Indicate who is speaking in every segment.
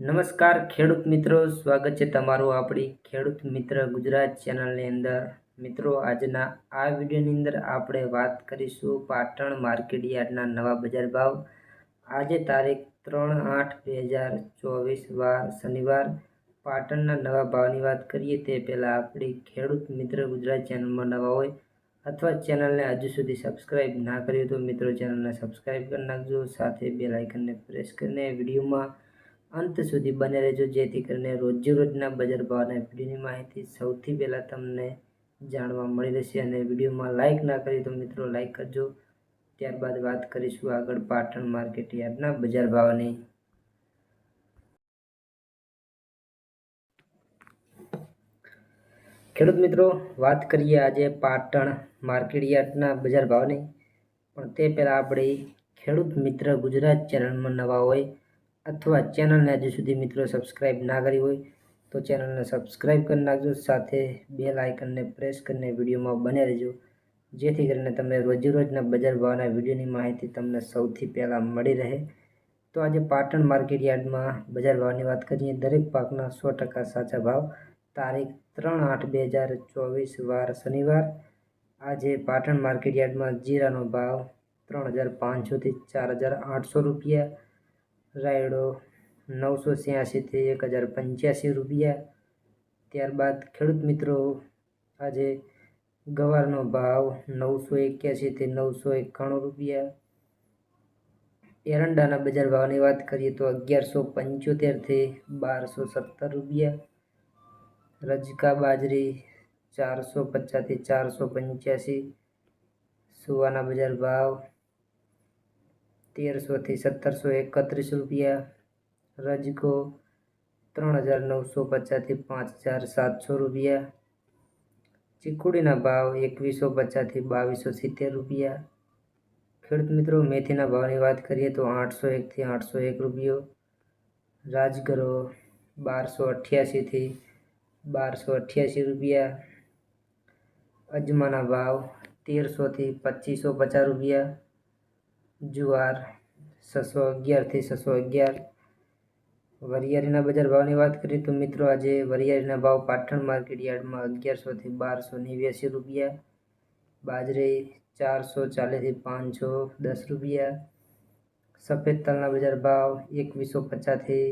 Speaker 1: નમસ્કાર, ખેડૂત મિત્રો. સ્વાગત છે તમારું આપણી ખેડૂત મિત્ર ગુજરાત ચેનલની અંદર. મિત્રો, આજના આ વિડીયોની અંદર આપણે વાત કરીશું પાટણ માર્કેટ યાર્ડના નવા બજાર ભાવ. આજે તારીખ ત્રણ આઠ બે હજાર ચોવીસ વાર શનિવાર. પાટણના નવા ભાવની વાત કરીએ તે પહેલાં આપણી ખેડૂત મિત્ર ગુજરાત ચેનલમાં નવા હોય અથવા ચેનલને હજુ સુધી સબસ્ક્રાઈબ ના કર્યું તો મિત્રો ચેનલને સબસ્ક્રાઈબ કરી નાખજો. સાથે બે લાઇકનને પ્રેસ કરીને વિડીયોમાં અંત સુધી બને રહેજો, જેથી કરીને રોજે રોજના બજાર ભાવના વિડીયોની માહિતી સૌથી પહેલાં તમને જાણવા મળી રહેશે. અને વિડીયોમાં લાઇક ના કરી તો મિત્રો લાઇક કરજો. ત્યારબાદ વાત કરીશું આગળ પાટણ માર્કેટ યાર્ડના બજાર ભાવની. ખેડૂત મિત્રો, વાત કરીએ આજે પાટણ માર્કેટ યાર્ડના બજાર ભાવની. પણ તે પહેલાં આપણે ખેડૂત મિત્ર ગુજરાત ચેનલમાં નવા હોય અથવા ચેનલને હજુ સુધી મિત્રો સબસ્ક્રાઈબ ના કરી હોય, તો ચેનલને સબસ્ક્રાઈબ કરી નાખજો. સાથે બેલ આઇકનને પ્રેસ કરીને વિડીયોમાં બને રહેજો. જેથી કરીને તમને રોજેરોજના બજાર ભાવના વિડીયોની માહિતી તમને સૌથી પહેલાં મળી રહે. તો આજે પાટણ માર્કેટ યાર્ડમાં બજાર ભાવની વાત કરીએ, દરેક પાકના સો ટકા સાચા ભાવ. તારીખ ત્રણ આઠ બે હજાર ચોવીસ વાર શનિવાર. આજે પાટણ માર્કેટ યાર્ડમાં જીરાનો ભાવ ત્રણ હજાર પાંચસોથી ચાર હજાર આઠસો રૂપિયા. રાયડો નવસો છ્યાસીથી એક હજાર પંચ્યાસી રૂપિયા. ત્યારબાદ ખેડૂત મિત્રો, આજે ગવારનો ભાવ નવસો એક્યાસીથી નવસો એકાણું રૂપિયા. એરંડાના બજાર ભાવની વાત કરીએ તો અગિયારસો પંચોતેરથી બારસો સત્તર રૂપિયા. રજકા બાજરી ચારસો પચાસથી ચારસો પંચ્યાસી સુવાના બજાર ભાવ તેરસોથી સત્તરસો એકત્રીસ રૂપિયા. રજકો ત્રણ હજાર નવસો પચાસથી પાંચ હજાર સાતસો રૂપિયા. ચીકુડીના ભાવ એકવીસો પચાસથી બાવીસો સિત્તેર રૂપિયા. ખેડૂત મિત્રો, મેથીના ભાવની વાત કરીએ તો આઠસો એકથી આઠસો એક રૂપિયો. રાજગરો બારસો અઠ્યાસીથી બારસો અઠ્યાસી રૂપિયા. અજમાના ભાવ તેરસોથી પચીસો પચાસ રૂપિયા. જુવાર, છસો અગિયારથી છસો અગિયાર. વરિયાળીના બજાર ભાવની વાત કરીએ તો મિત્રો આજે વરિયાળીના ભાવ પાટણ માર્કેટ યાર્ડમાં અગિયારસોથી બારસો નેવ્યાસી રૂપિયા. બાજરી ચારસો ચાલીસથી પાંચસો દસ રૂપિયા. સફેદ તલના બજાર ભાવ એકવીસો પચાસથી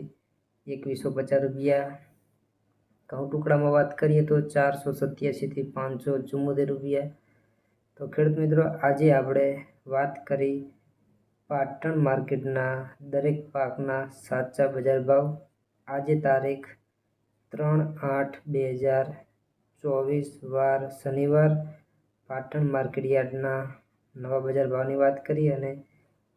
Speaker 1: એકવીસો પચાસ રૂપિયા. ઘઉં ટુકડામાં વાત કરીએ તો ચારસો સત્યાસીથી પાંચસો ચુમ્મોતેર રૂપિયા. તો ખેડૂત મિત્રો, આજે આપણે વાત કરી પાટણ માર્કેટના દરેક પાકના સાચા બજાર ભાવ આજે તારીખ ત્રણ આઠ બે હજાર ચોવીસ વાર શનિવાર. પાટણ માર્કેટ યાર્ડના નવા બજાર ભાવની વાત કરી અને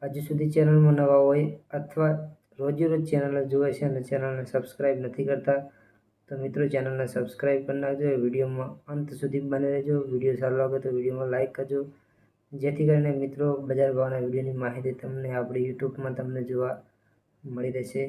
Speaker 1: હજુ સુધી ચેનલમાં નવા હોય અથવા રોજેરોજ ચેનલ જોવે છે અને ચેનલને સબસ્ક્રાઈબ નથી કરતા, તો મિત્રો ચેનલને સબસ્ક્રાઈબ કરી નાખજો. વિડીયોમાં અંત સુધી બને રહેજો. વીડિયો સારો લાગે તો વિડીયોમાં લાઇક કરજો. જેથી કરીને મિત્રો બજાર ભાવના વિડીયોની માહિતી તમને આપણી યુટ્યુબમાં તમને જોવા મળી રહેશે.